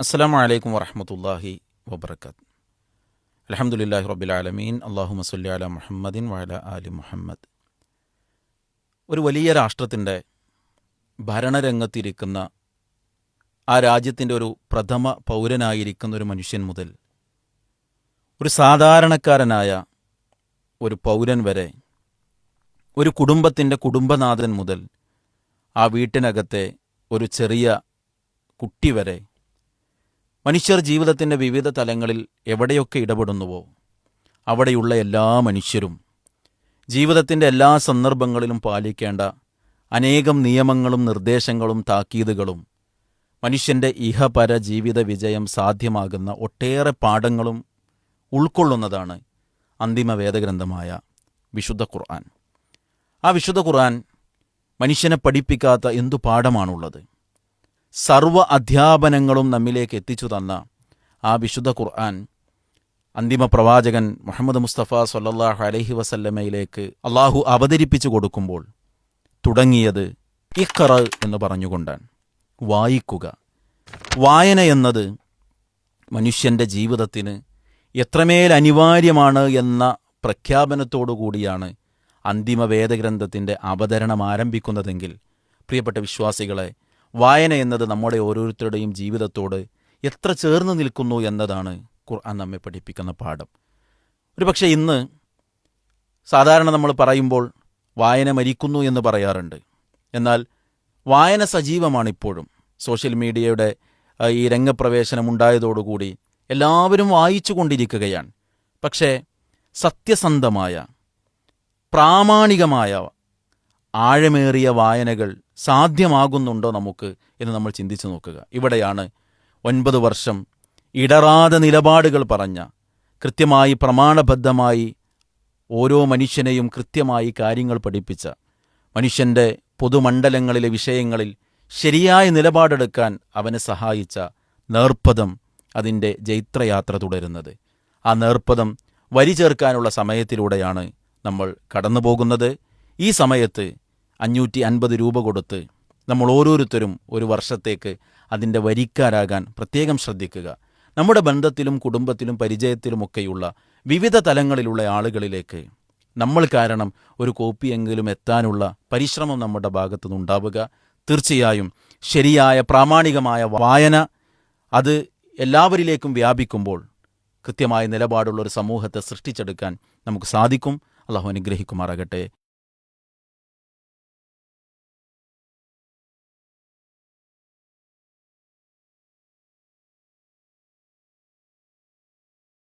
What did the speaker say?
അസ്സാം വലൈക്കും വറഹമത്തല്ലാഹി വബർക്കാത്ത് അലഹമുല്ലാഹി റബിലാലമീൻ അള്ളാഹു സല്ലി അല മുഹമ്മദിൻ വാല അലി മുഹമ്മദ്. ഒരു വലിയ രാഷ്ട്രത്തിന്റെ ഭരണരംഗത്തിരിക്കുന്ന ആ രാജ്യത്തിന്റെ ഒരു പ്രഥമ പൗരനായിരിക്കുന്ന ഒരു മനുഷ്യൻ മുതൽ ഒരു സാധാരണക്കാരനായ ഒരു പൗരൻ വരെ ഒരു കുടുംബത്തിന്റെ കുടുംബനാഥൻ മുതൽ ആ വീട്ടിനകത്തെ ഒരു ചെറിയ കുട്ടി വരെ മനുഷ്യർ ജീവിതത്തിന്റെ വിവിധ തലങ്ങളിൽ എവിടെയൊക്കെ ഇടപെടുന്നുവോ അവിടെയുള്ള എല്ലാ മനുഷ്യരും ജീവിതത്തിന്റെ എല്ലാ സന്ദർഭങ്ങളിലും പാലിക്കേണ്ട അനേകം നിയമങ്ങളും നിർദ്ദേശങ്ങളും താക്കീതുകളും മനുഷ്യന്റെ ഇഹപര ജീവിത വിജയം സാധ്യമാകുന്ന ഒട്ടേറെ പാഠങ്ങളും ഉൾക്കൊള്ളുന്നതാണ് അന്തിമ വേദഗ്രന്ഥമായ വിശുദ്ധ ഖുർആൻ. ആ വിശുദ്ധ ഖുർആൻ മനുഷ്യനെ പഠിപ്പിക്കാത്ത എന്തു പാഠമാണുള്ളത്? സർവ അധ്യാപനങ്ങളും നമ്മിലേക്ക് എത്തിച്ചു തന്ന ആ വിശുദ്ധ ഖുർആൻ അന്തിമ പ്രവാചകൻ മുഹമ്മദ് മുസ്തഫ സൊല്ലാഹു അലഹി വസല്ലമയിലേക്ക് അള്ളാഹു അവതരിപ്പിച്ചു കൊടുക്കുമ്പോൾ തുടങ്ങിയത് ഇഖറ എന്ന് പറഞ്ഞുകൊണ്ടാണ്. വായിക്കുക. വായന എന്നത് മനുഷ്യന്റെ ജീവിതത്തിന് എത്രമേൽ അനിവാര്യമാണ് എന്ന പ്രഖ്യാപനത്തോടു കൂടിയാണ് അന്തിമ വേദഗ്രന്ഥത്തിന്റെ അവതരണം ആരംഭിക്കുന്നതെങ്കിൽ പ്രിയപ്പെട്ട വിശ്വാസികളെ വായന എന്നത് നമ്മുടെ ഓരോരുത്തരുടെയും ജീവിതത്തോട് എത്ര ചേർന്ന് നിൽക്കുന്നു എന്നതാണ് ഖുർആൻ നമ്മെ പഠിപ്പിക്കുന്ന പാഠം. ഒരുപക്ഷെ ഇന്ന് സാധാരണ നമ്മൾ പറയുമ്പോൾ വായന മരിക്കുന്നു എന്ന് പറയാറുണ്ട്. എന്നാൽ വായന സജീവമാണ് ഇപ്പോഴും സോഷ്യൽ മീഡിയയുടെ ഈ രംഗപ്രവേശനം ഉണ്ടായതോടുകൂടി എല്ലാവരും വായിച്ചു കൊണ്ടിരിക്കുകയാണ്. പക്ഷേ സത്യസന്ധമായ പ്രാമാണികമായ ആഴമേറിയ വായനകൾ സാധ്യമാകുന്നുണ്ടോ നമുക്ക് എന്ന് നമ്മൾ ചിന്തിച്ചു നോക്കുക. ഇവിടെയാണ് ഒൻപത് വർഷം ഇടറാതെ നിലപാടുകൾ പറഞ്ഞ കൃത്യമായി പ്രമാണബദ്ധമായി ഓരോ മനുഷ്യനെയും കൃത്യമായി കാര്യങ്ങൾ പഠിപ്പിച്ച മനുഷ്യന്റെ പൊതുമണ്ഡലങ്ങളിലെ വിഷയങ്ങളിൽ ശരിയായ നിലപാടെടുക്കാൻ അവനെ സഹായിച്ച നേർപ്പദം അതിന്റെ ജൈത്രയാത്ര തുടരുന്നത്. ആ നേർപ്പദം വരി ചേർക്കാനുള്ള സമയത്തിലൂടെയാണ് നമ്മൾ കടന്നു പോകുന്നത് ഈ സമയത്ത് അഞ്ഞൂറ്റി അൻപത് രൂപ കൊടുത്ത് നമ്മൾ ഓരോരുത്തരും ഒരു വർഷത്തേക്ക് അതിന്റെ വരിക്കാരാകാൻ പ്രത്യേകം ശ്രദ്ധിക്കുക. നമ്മുടെ ബന്ധത്തിലും കുടുംബത്തിലും പരിചയത്തിലുമൊക്കെയുള്ള വിവിധ തലങ്ങളിലുള്ള ആളുകളിലേക്ക് നമ്മൾ കാരണം ഒരു കോപ്പിയെങ്കിലും എത്താനുള്ള പരിശ്രമം നമ്മുടെ ഭാഗത്തുനിന്നുണ്ടാവുക തീർച്ചയായും ശരിയായ പ്രാമാണികമായ വായന അത് എല്ലാവരിലേക്കും വ്യാപിക്കുമ്പോൾ കൃത്യമായ നിലപാടുള്ള ഒരു സമൂഹത്തെ സൃഷ്ടിച്ചെടുക്കാൻ നമുക്ക് സാധിക്കും. അള്ളാഹു അനുഗ്രഹിക്കുമാറാകട്ടെ.